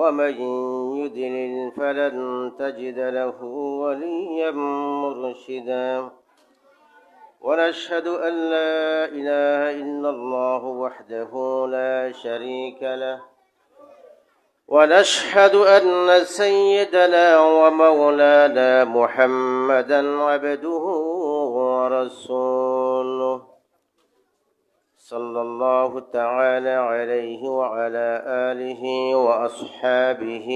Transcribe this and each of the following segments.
ومن يدلل فلن تجد له وليا مرشدا. ونشهد أن لا إله إلا الله وحده لا شريك له. ونشهد أن سيدنا ومولانا محمدا عبده ورسوله. صلى الله تعالى عليه وعلى آله وأصحابه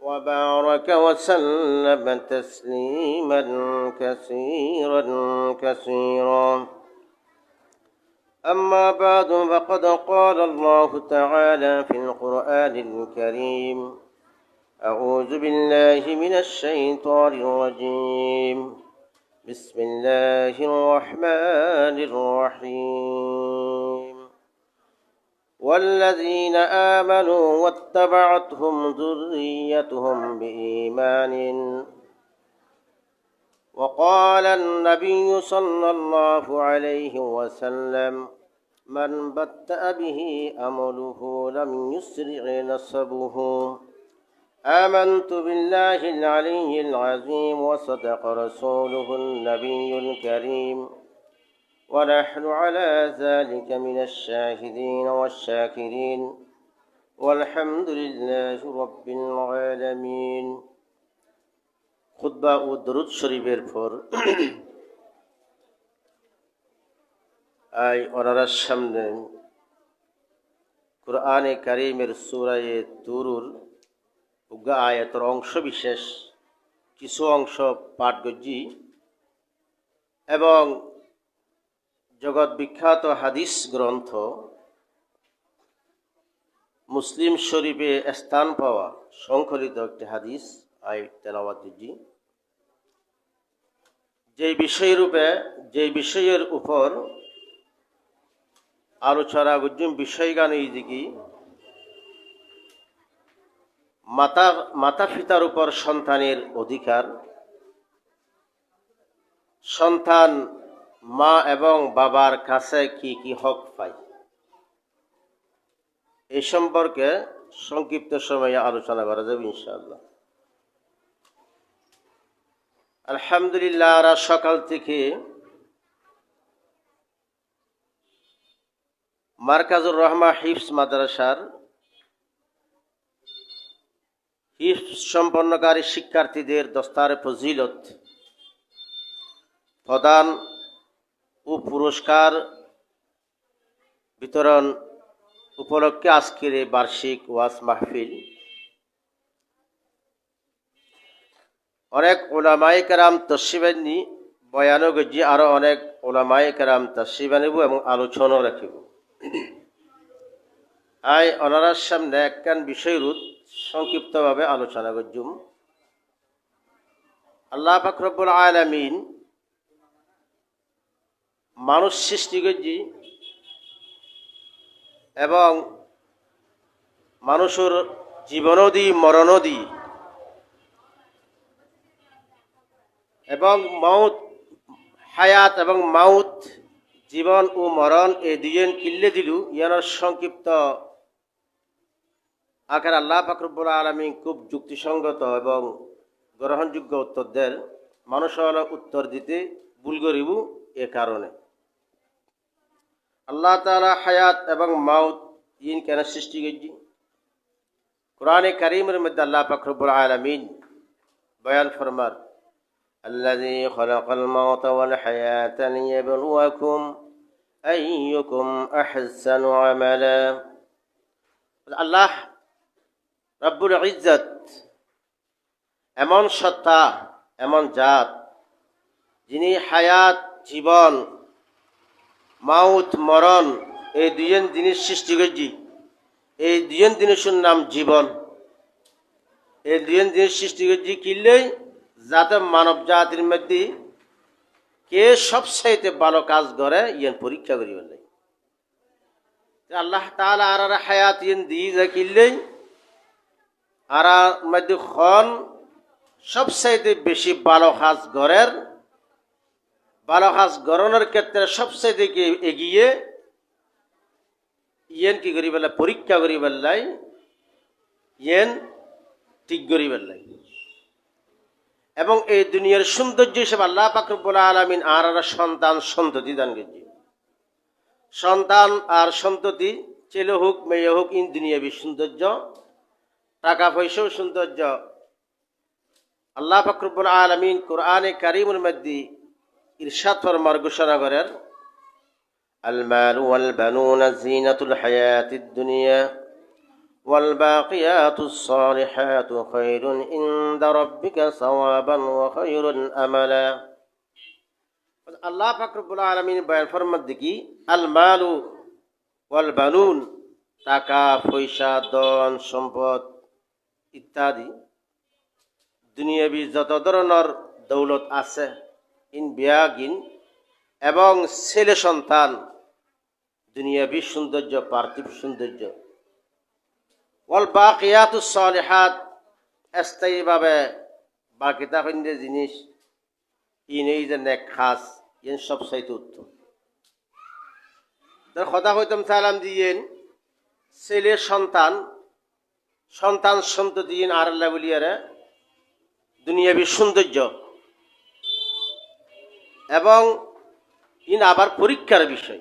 وبارك وسلم تسليما كثيرا كثيرا. أما بعد فقد قال الله تعالى في القرآن الكريم أعوذ بالله من الشيطان الرجيم. بسم الله الرحمن الرحيم. والذين آمنوا واتبعتهم ذريتهم بإيمان. وقال النبي صلى الله عليه وسلم من بتأ به أمله لم يسرع نصبه. آمنت بالله العلي العظيم وصدق رسوله النبي الكريم ونحن على ذلك من الشاهدين والشاكرين والحمد لله رب العالمين খুদ্া ও দরুদ শরীফের পর আই ওনারার সামনে কোরআনে কারিমের সুরায়ে তুরুর উগা আয়াতর অংশ বিশেষ, কিছু অংশ পাঠ গজ্জি এবং জগৎ বিখ্যাত হাদিস গ্রন্থ মুসলিম শরীফে স্থান পাওয়া সংকলিত একটি হাদিস আয় তেলাওয়াত দিজি যে বিষয়রূপে, যে বিষয়ের উপর আলোচনা গুজুম বিষয়গান এই দিকে মাতা মাতা পিতার উপর সন্তানের অধিকার। সন্তান, মা এবং বাবার কাছে কি কি হক পায়? এ সম্পর্কে সংক্ষিপ্ত সময়ে আলোচনা করা যাবে, ইনশাআল্লাহ। আলহামদুলিল্লাহ, আমরা সকাল থেকে মার্কাজুর রহমা হিফস মাদ্রাসার হিফস সম্পন্নকারী শিক্ষার্থীদের দস্তার ফজিলত প্রদান ও পুরস্কার বিতরণ উপলক্ষে আজকের বার্ষিক ওয়াজ মাহফিল। অনেক ওলামাই কারাম তসিবানি বয়ানও গজি আরও অনেক ওলামাই কারাম তসিবানিব এবং আলোচনাও রাখিব। আই অনারার সামনে একখান বিষয়রূপ সংক্ষিপ্তভাবে আলোচনা করজুম। আল্লাহ ফাকরবুল আলমিন মানুষ সৃষ্টি করছি এবং মানুষের জীবনদি মরণদি এবং মাউত হায়াত এবং মাউত, জীবন ও মরণ এই দুজন কিল্লে দিলু। ইয়ানোর সংক্ষিপ্ত আকার আল্লাহ ফাকরুবুল আলমী খুব যুক্তিসঙ্গত এবং গ্রহণযোগ্য উত্তর দেন মানুষ উত্তর দিতে ভুল করিব এ কারণে আল্লাহ তালা হায়াত এবং মাউত ইন কেন সৃষ্টি করছি কোরআনে করিমের মধ্যে আল্লাহ ফখরবুল আলমিন বয়ান ফরমার الذي خلق الموت والحياة ليبلوكم أيكم أحسن عملا আল্লাহ রব্বুল ইজ্জত। এমন সত্তা, এমন জাত, যিনি হায়াত, জীবন, মাউত, মরণ, এই দুজন জিনিস সৃষ্টি করছি। এই দুজন জিনিসের নাম জীবন। এই দুজন জিনিস সৃষ্টি করছি কিনলেই যাতে মানব জাতির মধ্যে কে সবসাইতে ভালো কাজ করে, ইয়ান পরীক্ষা করি বলে আল্লাহ তাহলে আর হায়াত ইন দিয়ে যা কিনলেই আর মধ্যে খন সবসাইতে বেশি ভালো কাজ ঘরের ভালো কাজ গরণের ক্ষেত্রে সবচেয়ে দিকে এগিয়ে? ইয়েন কি করি বেলা পরীক্ষা করি বেলায় ইয়েন ঠিক গরিবের লাগে এবং এই দুনিয়ার সৌন্দর্য হিসেবে আল্লাহ পাকরবুল আলমিন আর আর সন্তান সন্ততি দান করছে। সন্তান আর সন্ততি, ছেলে হোক, মেয়ে হোক ইন দুনিয়াবি সৌন্দর্য টাকা পয়সাও সৌন্দর্য আল্লাহ ফাকরুবুল আলমিন কোরআনে কারিমুল মধ্যে ইরশাদ ফরমার ঘোষণা করেন المال والبنون زينة الحياة الدنيا والباقيات الصالحات خير عند ربك ثوابا وخير أملا আল্লাহ ফাকরুবুল আলমিন বয়ান ফরমার দিকে আল মালু ওয়াল বানুন টাকা পয়সা ধন সম্পদ ইত্যাদি। দুনিয়াবি যত ধরনের দৌলত আছে, ইন বিয়াগিন, এবং ছেলে সন্তান, দুনিয়াবি সৌন্দর্য, পার্থিব সৌন্দর্য। ওয়াল বাকিয়াতু সলিহাত, স্থায়ীভাবে বাকি তাহলে জিনিস ইন এই যে নেক খাস ইন সব চাইতে উত্তম। কথা হইতাম সালাম দিয়েন, ছেলে সন্তান সন্তান সন্ততি আর আল্লাহ বলিয়ারে দুনিয়াবি সৌন্দর্য। এবং ইন আবার পরীক্ষার বিষয়।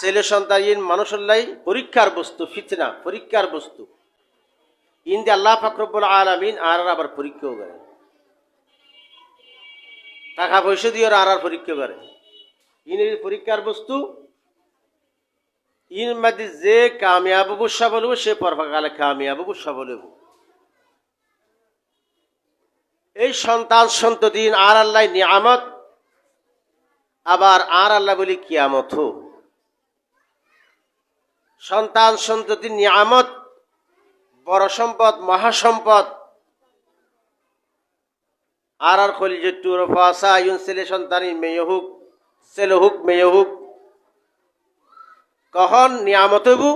ছেলে সন্তান ইন মানুষের লাই পরীক্ষার বস্তু, ফিতনা, পরীক্ষার বস্তু। ইন দিয়ে আল্লাহ ফাকরবুল আলমিন আর আবার পরীক্ষাও করে। টাকা পয়সা দিয়ে আর আর পরীক্ষা করে। ইন পরীক্ষার বস্তু ইন মধ্যে যে কামিয়াব বুসা বলব সে পরকালে কামিয়াব বুসা বলব এই সন্তান সন্ততি আর আল্লাহ নিয়ামত আবার আর আল্লাহ বলি কিয়ামত সন্তান সন্ততি নিয়ামত বড় সম্পদ মহাসম্পদ আর আর খলি যে টুর ফাসা ইউন ছেলে সন্তান মেয়ে হোক ছেলে হোক মেয়ে হোক কখন নিয়ামত হবু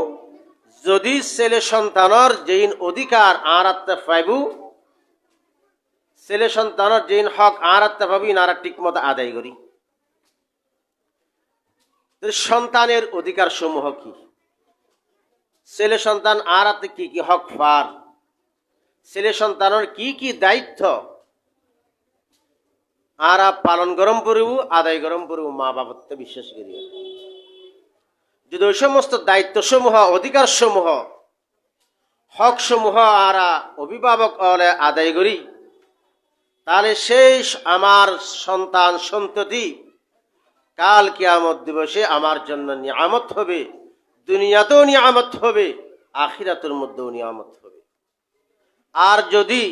যদি ছেলে সন্তানর যেইন অধিকার আর আত্মা পাইবু, ছেলে সন্তানের যেইন হক আর আত্মা পাবি আর ঠিক মতো আদায় করি। সন্তানের অধিকার সমূহ কি? ছেলে সন্তান আর আত্মা কি কি হক পার? ছেলে সন্তানের কি কি দায়িত্ব? আর পালন গরম পড়ব, আদায় গরম পড়ব, মা বাবত্ব বিশ্বাস করি যদি ওই সমস্ত দায়িত্ব সমূহ অধিকার সমূহ হক সমূহ আর অভিভাবক আদায় করি, তাহলে সেই আমার সন্তান সন্ততি কাল কিয়ামত দিবসে আমার জন্য নিয়ামত হবে, দুনিয়াতেও নিয়ামত হবে, আখিরাতের মধ্যেও নিয়ামত হবে। আর যদি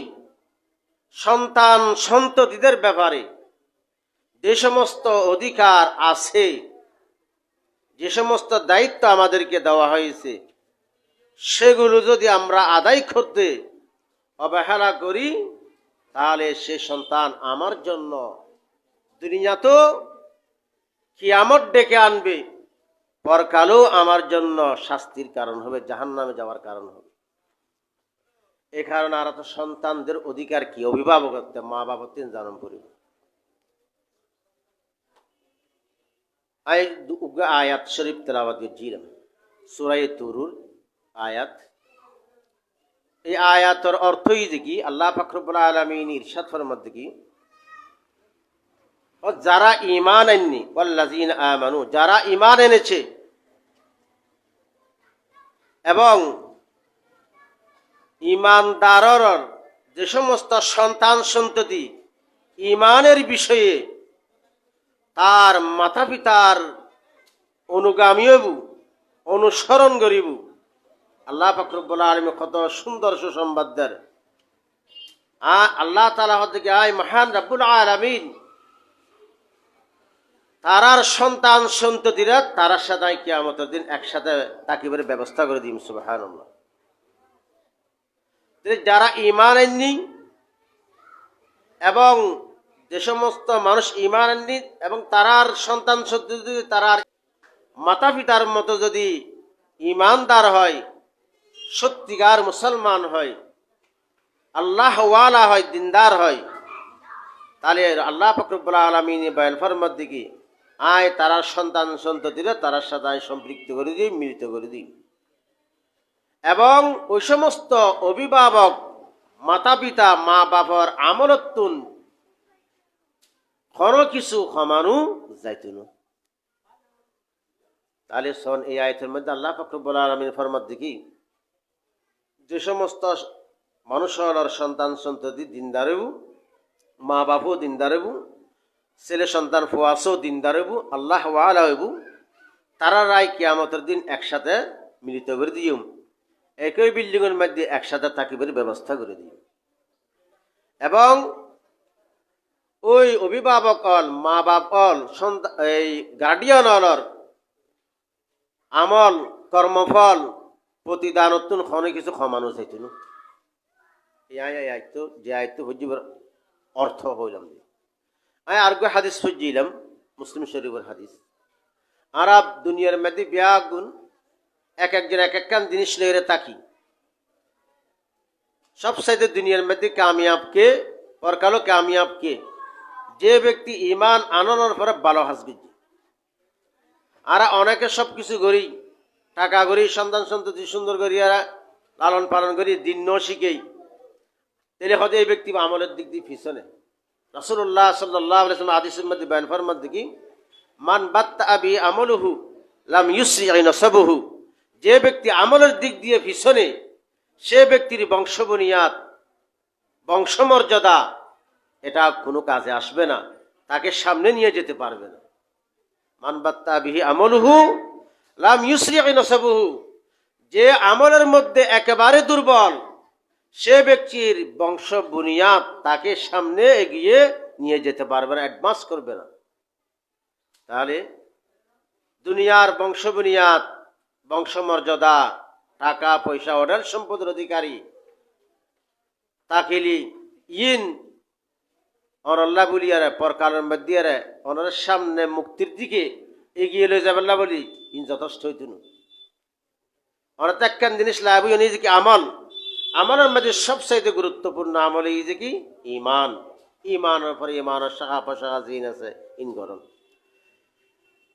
সন্তান সন্ততিদের ব্যাপারে যে সমস্ত অধিকার আছে যে সমস্ত দায়িত্ব আমাদেরকে দেওয়া হয়েছে, সেগুলো যদি আমরা আদায় করতে অবহেলা করি, তাহলে সে সন্তান আমার জন্য দুনিয়াতেও কিয়ামত ডেকে আনবে। পরকালও আমার জন্য শাস্তির কারণ হবে, জাহান্নামে যাওয়ার কারণ হবে। এ কারণে আর তো সন্তানদের অধিকার কি? অভিভাবক মা বাবা তিন জানম পড়িব আয়াত শরীফ তেলাবাদ জিরাম সুরাই তুরুর আয়াত এই আয়াতর অর্থই কি আল্লাহ ফাকরুল আলমিন ইরশাদ ফরমত কি ও যারা ইমান আননি ওয়াল্লাজিন আমানু যারা ইমান এনেছে এবং ইমানদারর যে সমস্ত সন্তান সন্ততি ইমানের বিষয়ে তার মাতা পিতার অনুগামী হবু অনুসরণ করিব। আল্লাহ ফকরবুল্লা আলমী কত সুন্দর সুসংবাদ দেন। আল্লাহ তালা হতে আয় মহান রাব্বুল আলমিন তারার সন্তান সন্ততিরা তারার সাথে কিয়ামতের দিন একসাথে তাকিবের ব্যবস্থা করে দিম সুবাহান যারা ইমান আননি এবং যে সমস্ত মানুষ ইমান এবং তারার সন্তান যদি তারার মাতা পিতার মতো যদি ইমানদার হয়, সত্যিকার মুসলমান হয়, আল্লাহ ওয়ালা হয়, দিনদার হয়, তাহলে আল্লাহ ফকরবুল্লাহ আলমিন বয়ান ফরমত দিকে আয় তারার সন্তান সন্ততিরা তারার সাথে আয় সম্পৃক্ত করে দিই, মিলিত করে দিই। এবং ওই সমস্ত অভিভাবক মাতা পিতা মা বাবার আমলতুন কোনো কিছু ক্ষমানু যাইতুন। তাহলে সন এই আয়তের মধ্যে আল্লাহ ফকরবুল আলমিন ফরমাত দেখি, যে সমস্ত মানুষের সন্তান সন্ততি দিনদারেবু মা বাপও দিনদারেবু, ছেলে সন্তান ফোয়াসও দিনদারেবু, আল্লাহ ওয়ালাবু তারা রায় কিয়ামতের দিন একসাথে মিলিত করে দিও একই বিল্ডিংয়ের মধ্যে একসাথে থাকিবের ব্যবস্থা করে দিও এবং ওই অভিভাবক অল মা বাপ অল এই গার্ডিয়ান অলর আমল, কর্মফল প্রতিদানতুন খনে কিছু ক্ষমানো চাইতুন। এই আয় আয় আয়তো যে আয়তো হজিবের অর্থ হইলাম আয় আর হাদিস হজ্জিলাম মুসলিম শরীফের হাদিস। আরব দুনিয়ার মধ্যে ব্যাগুন, এক একজন এক একখান জিনিস লেগে তাকি। সব সাইডে দুনিয়ার মধ্যে কামিয়াব কে পরকালো কামিয়াব কে যে ব্যক্তি ইমান আনানোর পরে ভালো হাসবে। আর অনেকে সব কিছু করি, টাকা করি, সন্তান সন্ততি সুন্দর করি আর লালন পালন করি দিন ন শিখেই তাহলে হয়তো এই ব্যক্তি আমলের দিক দিয়ে পিছনে। রসুল্লাহ সাল্লাহ আদিসের মধ্যে বয়ান ফরমার দিকে মান বাত্তা আবি আমলহু লাম ইউসরি নসবহু। যে ব্যক্তি আমলের দিক দিয়ে পিছনে, সে ব্যক্তির বংশবনিয়াত, বংশমর্যাদা এটা কোনো কাজে আসবে না। তাকে সামনে নিয়ে যেতে পারবে না। মানবাত্তা বিহি আমলহু, লাম ইউসরি যে আমলের মধ্যে একেবারে দুর্বল, সে ব্যক্তির বংশ বুনিয়াদ তাকে সামনে এগিয়ে নিয়ে যেতে পারবে না, অ্যাডভান্স করবে না। তাহলে দুনিয়ার বংশ বুনিয়াদ বংশমর্যাদা টাকা, পয়সা অর্ডার সম্পদের অধিকারী, তাকিলি, ইন অনল্লা বলিয়ারে পরকালের মধ্যে অনরের সামনে মুক্তির দিকে এগিয়ে লয়ে যাবেল্লা বলি ইন যথেষ্ট হইতুন অনেক একখান জিনিস লাভ হইয়া নিজেকে আমল আমলের মধ্যে সবচাইতে গুরুত্বপূর্ণ আমল এই যে কি ইমান ইমানের পরে ইমানের শাখা পোশাখা জিন আছে ইন গরম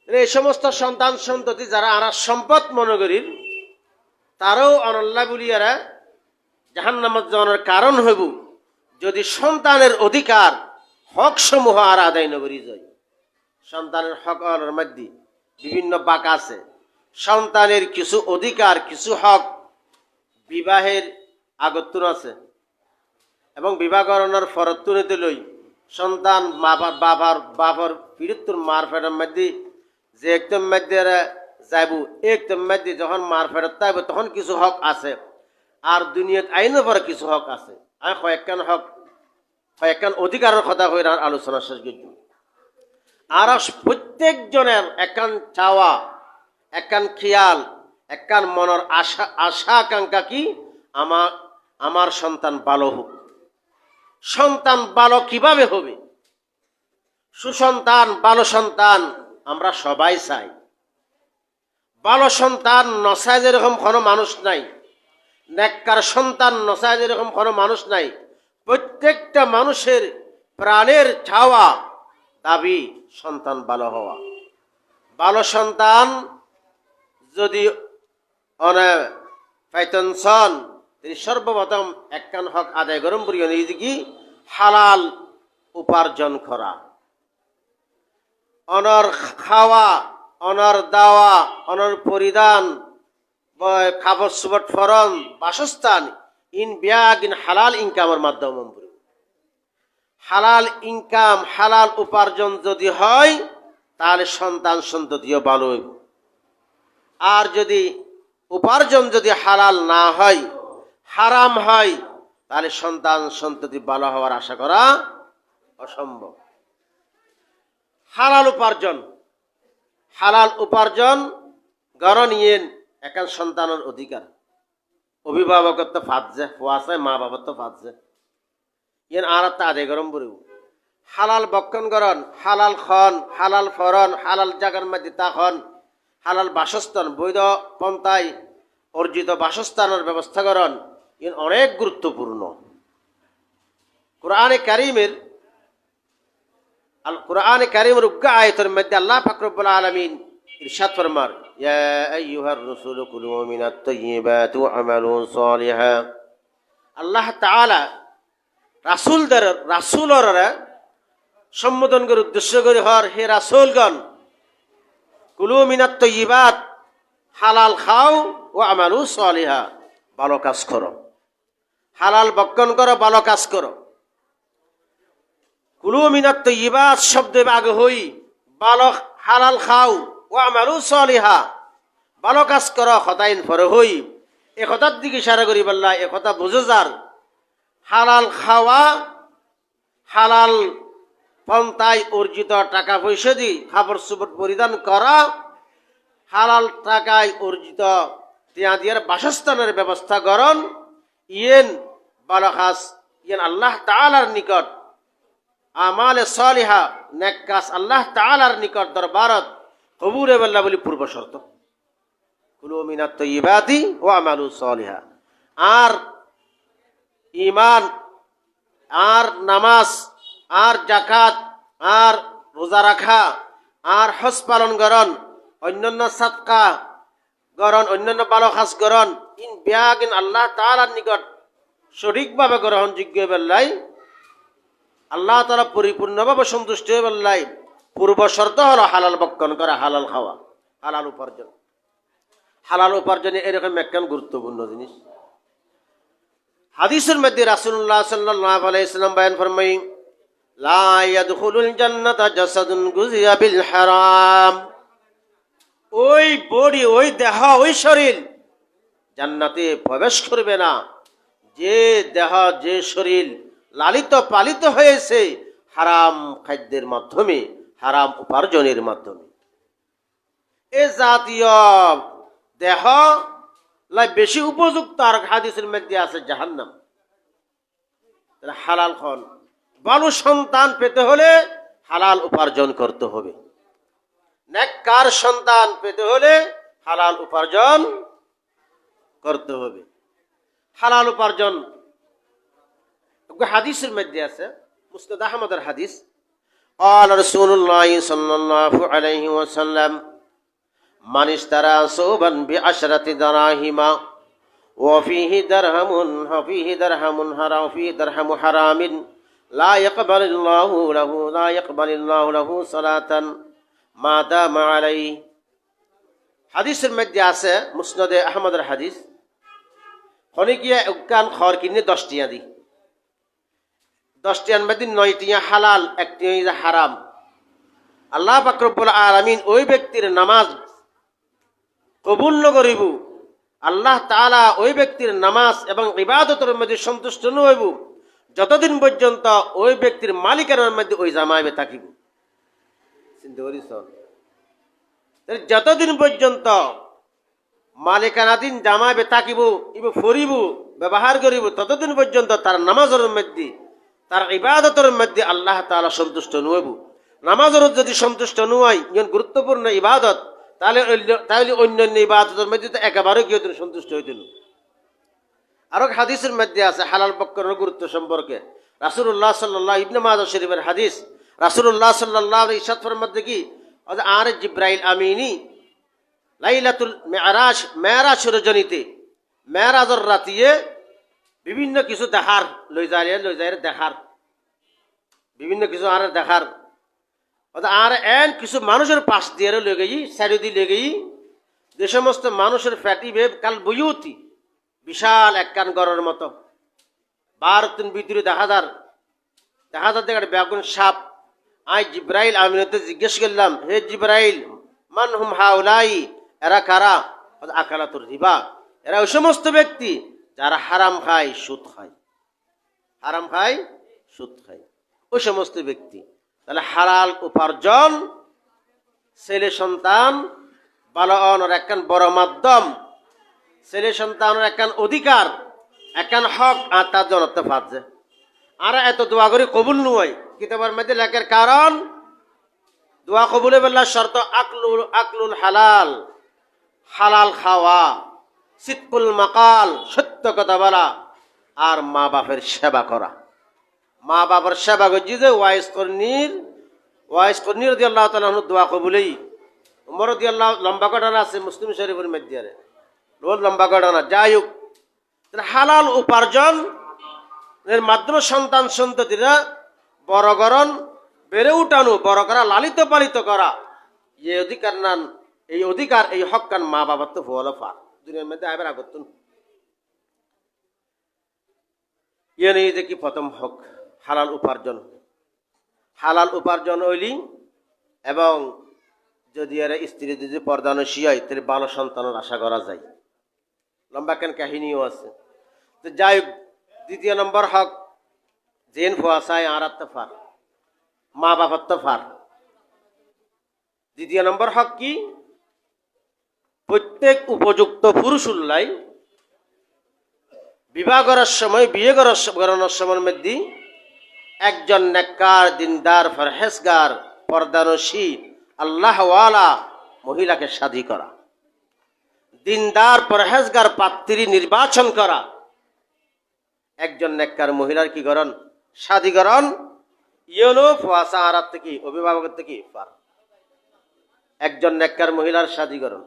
এই সমস্ত সন্তান সন্ততি যারা আরা সম্পদ মনে করির তারাও অনল্লা বলিয়ারা জাহান নামত যাওয়ার কারণ হইব যদি সন্তানের অধিকার হক সমূহ আর আদায় নগরী যায় সন্তানের হকের মধ্যে বিভিন্ন বাক আছে। সন্তানের কিছু অধিকার, কিছু হক বিবাহের আগত্তুন আছে। এবং বিবাহ করানোর ফরত্তুনিতে লই সন্তান বাবার বাবার পীড়িত্তর মার ফেরার মধ্যে যে একদম মধ্যে যাইব একদম মধ্যে যখন মার ফেরত তাইব, তখন কিছু হক আছে। আর দুনিয়াত আইনের পরে কিছু হক আছে। আর কয়েকখান হক কয়েকখান অধিকারের কথা হয়ে আলোচনা শেষ করছি আর প্রত্যেকজনের একান চাওয়া একান খেয়াল একান মনের আশা আশা আকাঙ্ক্ষা কি? আমার আমার সন্তান ভালো হোক। সন্তান ভালো কীভাবে হবে? সুসন্তান, ভালো সন্তান আমরা সবাই চাই। ভালো সন্তান নসায় যেরকম কোনো মানুষ নাই, নেককার সন্তান নসায় যেরকম কোনো মানুষ নাই প্রত্যেকটা মানুষের প্রাণের চাওয়া দাবি সন্তান ভালো হওয়া। ভালো সন্তান যদি পাইতন তিনি সর্বপ্রথম একখান হক আদায় গরম নিজে হালাল উপার্জন করা। অনর খাওয়া, অনর দাওয়া, অনর পরিধান খাবার সুবট ফরন বাসস্থান ইন ব্যাগ ইন হালাল ইনকামের মাধ্যমে হালাল ইনকাম, হালাল উপার্জন যদি হয়, তাহলে সন্তান সন্ততিও ভালো হইব। আর যদি উপার্জন যদি হালাল না হয়, হারাম হয়, তাহলে সন্তান সন্ততি ভালো হওয়ার আশা করা অসম্ভব। হালাল উপার্জন হালাল উপার্জন গড় নিয়ে একান সন্তানের অধিকার। অভিভাবকত্ব ফাঁদছে ফুয়াছে মা বাবার ফাঁদছে ইয়েন আর একটা আদায় গরম পড়ব। হালাল বক্ষণ গরণ, হালাল খন, হালাল ফরন হালাল জাগার মধ্যে তা খন, হালাল বাসস্থান, বৈধ পন্থায় অর্জিত বাসস্থানের ব্যবস্থা করণ ইন অনেক গুরুত্বপূর্ণ। কোরআনে কারিমের আল কোরআনে কারিমের উগ্গা আয়তের মধ্যে আল্লাহ ফাকরুল আলমিন ইরশাদ ফরমার, ইয়া আইয়ুহার রাসূল, কুলু মিনাত তাইয়্যিবাত ওয়া আমালু সালিহা। আল্লাহ তাআলা রাসূলদের রাসূলরা সম্বোধন করে উদ্দেশ্য করে, হর, হে রাসূলগণ, কুলু মিনাত তাইয়্যিবাত হালাল খাও ও আমালু সালিহা। ভালো কাজ করো। হালাল বক্ষণ করো, ভালো কাজ করো। কুলু মিনাত তৈবাত শব্দে আগে হই বালক হালাল খাও আমারও সলিহা। ভালো কাজ করো সদাইন পরে হই। এ দিকে ইশারা করি বললা, এ কথা বুঝে যার। হালাল খাওয়া, হালাল পন্থায় অর্জিত টাকা পয়সা দি খাবার সুপট পরিধান করা, হালাল টাকায় অর্জিত তিয়া দিয়ার বাসস্থানের ব্যবস্থা করন ইয়েন বালকাস ইয়েন আল্লাহ তাআলার নিকট। আমালে সলিহা নেকাস আল্লাহ তাআলার নিকট দরবারত। কবুরে বল্লা বলি পূর্ব শর্ত। কুলু মিনাত তৈবাতি ও আমালু সলিহা। আর ইমান আর নামাজ, আর জাকাত আর রোজা রাখা, আর হজ পালন করন অন্যান্য সাতকা গরণ, অন্যান্য বালক হাস গরণ, ইন ব্যাগিন আল্লাহ তাআলার নিকট সঠিকভাবে গ্রহণযোগ্য বেল্লাই আল্লাহ তালা পরিপূর্ণভাবে সন্তুষ্ট হয়ে বললাই পূর্ব শর্ত হলো হালাল বক্ষণ করা, হালাল খাওয়া, হালাল উপার্জন। হালাল উপার্জনে এরকম একখান গুরুত্বপূর্ণ জিনিস। হাদিসের মধ্যে রাসূলুল্লাহ সাল্লাল্লাহু আলাইহি সাল্লাম বয়ান ফরমাই লা ইয়াদখুলুল জান্নাতা জাসাদুন গুজিয়া বিল হারাম। ওই বডি, ওই দেহ, ওই শরীর জান্নাতে প্রবেশ করবে না। যে দেহ, যে শরীর লালিত পালিত হয়েছে হারাম খাদ্যের মাধ্যমে। হারাম উপার্জনের মাধ্যমে। এ জাতীয় দেহ বেশি উপযুক্ত, আর হাদিসের মধ্যে আছে জাহান্নাম। হালাল খন ভালো সন্তান পেতে হলে হালাল উপার্জন করতে হবে। নেককার সন্তান পেতে হলে হালাল উপার্জন করতে হবে। হালাল উপার্জন, হাদিসের মধ্যে আছে, মুস্তাদ আহমদের হাদিস। قال رسول الله صلى الله عليه وسلم من اشترى صوبا بعشرة دراهم وفيه درهم وفيه درهم حرام وفيه درهم حرام لا يقبل الله له لا يقبل الله له صلاة ما دام عليه হাদিসের মধ্যে আছে মুসনদে আহমদের হাদিস খনিকিয়া উকান খর কিনে দশ টিয়া দি দশ টিয়ার মধ্যে নয় টিয়া হালাল, একটি হারাম। আল্লাহ পাকরবুল আলমিন ওই ব্যক্তির নামাজ কবুল নগরিব আল্লাহ তাআলা ওই ব্যক্তির নামাজ এবং ইবাদতের মধ্যে সন্তুষ্ট নইব যতদিন পর্যন্ত ওই ব্যক্তির মালিকানার মধ্যে ওই জামাইবে থাকিব। যতদিন পর্যন্ত মালিকানাধীন জামাইবে থাকিব, ইব ফরিব, ব্যবহার করিব, ততদিন পর্যন্ত তার নামাজের মধ্যে তার ইবাদতের মধ্যে আল্লাহ তালা সন্তুষ্ট নইব নামাজের যদি সন্তুষ্ট নয় ইজন গুরুত্বপূর্ণ ইবাদত, তাহলে তাহলে অন্যান্য ইবাদতের মধ্যে তো একেবারে কেউ তিনি সন্তুষ্ট হইতেন। আরও হাদিসের মধ্যে আছে, হালাল বক্করের গুরুত্ব সম্পর্কে। রাসূলুল্লাহ সাল্লাল্লাহ ইবনে মাজাহ শরীফের হাদিস। রাসূলুল্লাহ সাল্লাল্লাহু আলাইহি সাল্লামের মধ্যে কি? আর জিব্রাইল আমিনী, লাইলাতুল মেরাজ মেরাজ রজনীতে মেরাজের রাতিয়ে বিভিন্ন কিছু দেখার লই যায় লই যায় দেখার বিভিন্ন কিছু আর দেখার আর এন কিছু মানুষের পাশ দিয়ে লই গই দিয়ে লই গই যে সমস্ত মানুষের ফ্যাটি বেব কাল বইউতি বিশাল এক কান গড়ের মতো। ভারতের ভিতরে দেখা যার দেখা যার দেখার বেগুন সাপ। আই জিব্রাইল আমিনতে জিজ্ঞেস করলাম হে জিব্রাইল মান হুম হাউলাই এরা কারা আকালাতুর রিবা এরা ওই সমস্ত ব্যক্তি যারা হারাম খায়, সুদ খায়। হারাম খায়, সুদ খায়। ওই সমস্ত ব্যক্তি। তাহলে হালাল উপার্জন, ছেলে সন্তান বালনের একখান বড় মাধ্যম, ছেলে সন্তানের একখান অধিকার, একখান হক, আর তার জনত্ব ফাঁদছে আর এত দোয়া করি কবুল নয় কিতাবের মধ্যে লেখার কারণ, দোয়া কবুলে বললা শর্ত আকলুল আকলুল হালাল হালাল খাওয়া। সিতকুল মাকাল, সত্য কথা বলা আর মা বাপের সেবা করা। মা বাবার সেবা করছি যে ওয়াইস কর্ণীর ওয়াইস কর্ণীর দিয়ে আল্লাহ তালা দোয়া কবুলেই। উমর আল্লাহ লম্বা ঘটনা আছে মুসলিম শরীফের মধ্যে রোজ লম্বা ঘটনা যাই হোক। হালাল উপার্জন, এর মাধ্যমে সন্তান সন্ততিরা বড় করণ বেড়ে উঠানো, বড় করা, লালিত পালিত করা এই অধিকার নান, এই অধিকার, এই হক কান মা বাবার তো ভুয়ালো ফা দুনিয়ার মধ্যে আবার আগতুন ইয়ে নেই যে কি প্রথম হক, হালাল উপার্জন। হালাল উপার্জন হইলি এবং যদি এরা স্ত্রী যদি পর্দানসী হয়, তাহলে ভালো সন্তানের আশা করা যায়। লম্বা কেন কাহিনীও আছে। তো যাই দ্বিতীয় নম্বর হক, জেন ফুয়াশায় আর ফার মা বাবার ফার। দ্বিতীয় নম্বর হক কি? প্রত্যেক উপযুক্ত পুরুষ উল্লাই বিবাহ করার সময়, বিয়ে করার করানোর সময়ের মধ্যে একজন নেককার, দিনদার ফরহেসগার পর্দানসী, আল্লাহওয়ালা মহিলাকে শাদী করা। দিনদার পরহেজগার পাত্রী নির্বাচন করা। একজন নেককার মহিলার কি করণ? শাদীকরণ ইয়নো ফুয়াশা আরাত থেকে, অভিভাবকের থেকে একজন নেককার মহিলার শাদীকরণ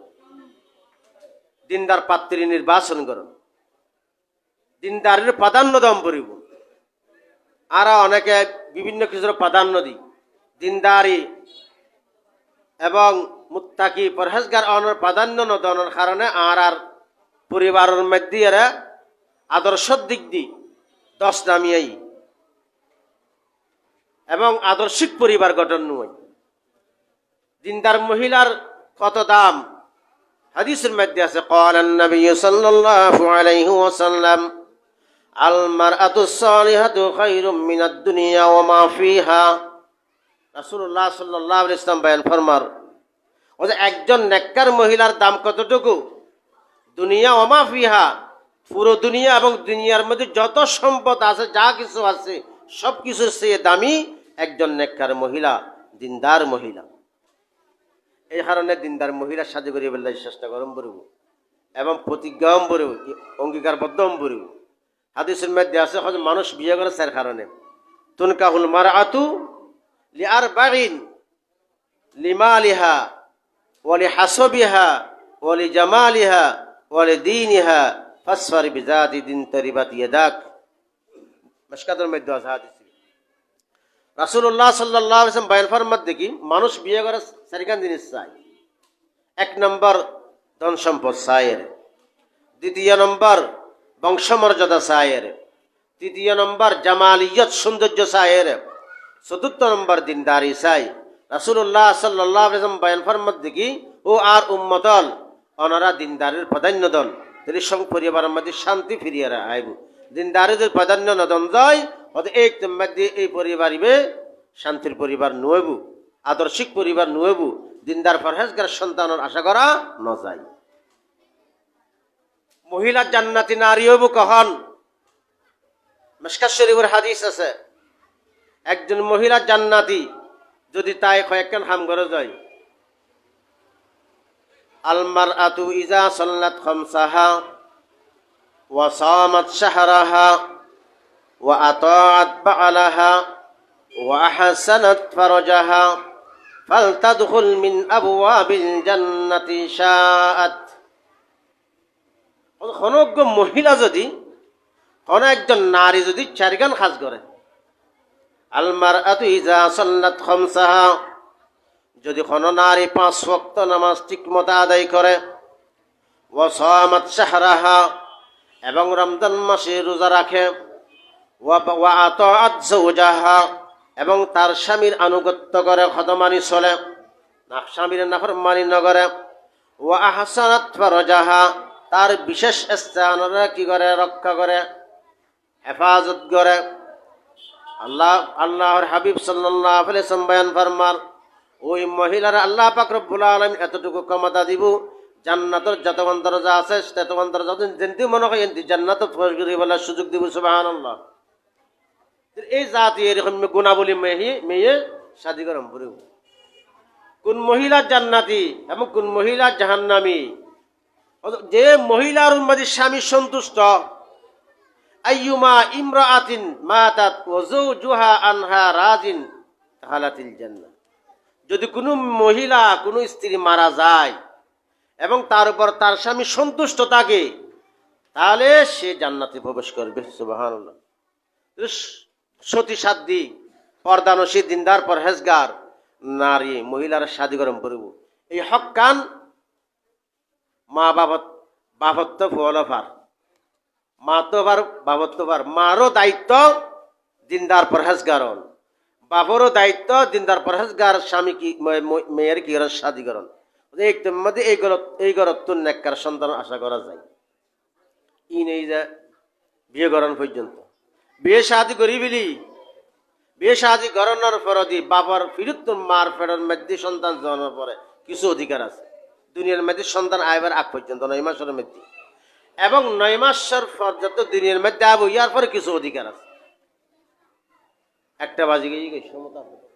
দিনদার পাত্রী নির্বাচন করুন। দিনদারের প্রাধান্য দম পরিব আর অনেকে বিভিন্ন কিছুর প্রাধান্য দিই। দিনদারি এবং মুত্তাকি পরহেজগার অনর প্রাধান্য নদনের কারণে আর আর পরিবারের মধ্যে এরা আদর্শর দিক দি দশ নামিয়াই। এবং আদর্শিক পরিবার গঠন নয়। দিনদার মহিলার কত দাম? হাদিসের মধ্যে আছে ক্বালান নবী সাল্লাল্লাহু আলাইহি ওয়াসাল্লাম আল মারআতু সালিহাতু খায়রুম মিনাদ দুনিয়া ওয়া মা ফিহা। রাসূলুল্লাহ সাল্লাল্লাহু আলাইহি ওয়াসাল্লাম বয়ান ফরমার, ও যে একজন নেককার মহিলার দাম কতটুকু? দুনিয়া ওয়া মা ফিহা। পুরো দুনিয়া এবং দুনিয়ার মধ্যে যত সম্পদ আছে, যা কিছু আছে সব কিছুর চেয়ে দামি একজন নেককার মহিলা, দিনদার মহিলা। এই কারণে দিনদার মহিলার সাথে করি বেলায় চেষ্টা গরম পড়ব এবং প্রতিজ্ঞাম পড়ব অঙ্গীকারবদ্ধম পড়ব হাদিসের মধ্যে আছে মানুষ বিয়ে করে স্যার কারণে তুনকাহুল মার আতু লি আর বাগিন লিমালিহা ওয়ালি হাসবিহা ওয়ালি জামালিহা ওয়ালি দিনিহা ফাসফার বিজাতি দিন তরিবাত ইয়াদাক। মশকাতের মধ্যে আছে হাদিস। রাসূলুল্লাহ সাল্লাল্লাহু আলাইহি ওয়াসাল্লাম বয়ান ফরমাত দেখি, মানুষ বিয়ে করে চারিখান জিনিস চায়। এক নম্বর ধন সম্পদ চায়ের। দ্বিতীয় নম্বর বংশমর্যাদা চায়ের। তৃতীয় নম্বর জামালিয়ত সৌন্দর্য চায়ের। চতুর্থ নম্বর দিনদারি চাই। রাসূলুল্লাহ সাল্লাল্লাহু আলাইহি ওয়াসাল্লাম বয়ান ফরমাত দেখি, ও আর উম্মতল অনারা দিনদারের প্রাধান্য দন তিনি সং, পরিবারের মধ্যে শান্তি ফিরিয়ে আইব। দিনদারিদের প্রাধান্য নদন যায় এই এক দিয়ে এই পরিবারিবে শান্তির পরিবার নুয়েবু, আদর্শিক পরিবার নুয়েবু, দিনদার ফরহেজগার সন্তানের আশা করা ন যায়। মহিলা জান্নাতি নারী কখন? মেসকার শরীফের হাদিস আছে, একজন মহিলা জান্নাতি যদি তাই কয়েকখান হাম করে যায় আলমার আতু ইজা সল্লাত খমসাহা ওয়াসামাত শাহরাহা وأطاعت بعلها وأحسنت فرجها فلتدخل من أبواب الجنة شاءت খনজ্ঞ মহিলা যদি কোন একজন নারী যদি চারিগান খাস করে আলমার আতু ইজা সল্লাত খমসাহা যদি কোনো নারী পাঁচ ওয়াক্ত নামাজ ঠিক মতো আদায় করে ওয়াসামাত শাহরাহা এবং রমজান মাসে রোজা রাখে এবং তার স্বামীর আনুগত্য করে খদমানি চলে স্বামীর নাফরমানি নগরে। ওয়া আহসানাত তার বিশেষ স্থানরা কি করে? রক্ষা করে, হেফাজত করে। আল্লাহ আল্লাহর হাবিব সাল্লাল্লাহু আলাইহি ওয়াসাল্লাম বয়ান ফরমার, ওই মহিলার আল্লাহ পাক রব্বুল আলামিন এতটুকু ক্ষমতা দিব, জান্নাতের যতক্ষণ দরজা আছে ততক্ষণ দরজা যেমনি মনে হয় জান্নাত সুযোগ দিব, সুবহানাল্লাহ। এই জাতি এরকম গুণাবলী মেয়ে মেয়ে শাদি করম পড়ব কোন মহিলা জান্নাতি এবং কোন মহিলা জাহান্নামী যে মহিলার মাঝে স্বামী সন্তুষ্ট আইয়ুমা ইমরাআতিন মাতাত যাওজুহা আনহা রাজিন হালাতিল জান্নাহ যদি কোনো মহিলা কোনো স্ত্রী মারা যায় এবং তার উপর তার স্বামী সন্তুষ্ট থাকে তাহলে সে জান্নাতে প্রবেশ করবে সুবাহান সতী সাধ্যি পর্দানসী দিনদার পরহেজগার, নারী, মহিলার শাদি গরম করব এই হকান মা বাবত বাবত্ব ফুয়ালফার মা তো বার বাবত্ব বার মারও দায়িত্ব দিনদার পরহেজগারণ বাবরও দায়িত্ব দিনদার পরহেজগার স্বামী কি মেয়ের কি করেন শাদি করেন এই মধ্যে এই গরত এই গরত নেককার সন্তান আশা করা যায়। ই নেই যে বিয়ে করান পর্যন্ত। বিয়ে শাদি করি বিলি বিয়ে শাদি করানোর পরদি বাবার ফিরত মার ফেরার মধ্যে সন্তান জন্মের পরে কিছু অধিকার আছে। দুনিয়ার মধ্যে সন্তান আইবার আগ পর্যন্ত নয় মাসের মধ্যে এবং নয় মাসের পর্যন্ত দুনিয়ার মধ্যে আবু ইয়ার পরে কিছু অধিকার আছে। একটা বাজি গিয়ে গেছে মোটামুটি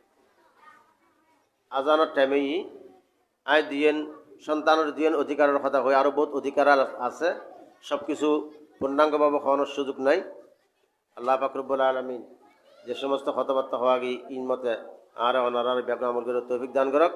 আজানোর টাইমেই আই দিয়েন, সন্তানের দিয়েন অধিকারের কথা হয় আরও বহুত অধিকার আছে। সব কিছু পূর্ণাঙ্গভাবে খাওয়ানোর সুযোগ নাই। আল্লাহ ফাকরুবুল আলমিন যে সমস্ত কথাবার্তা হওয়া গিয়ে ইনমতে আর অনারার ব্যাগ আমল করে তৌফিক দান করক।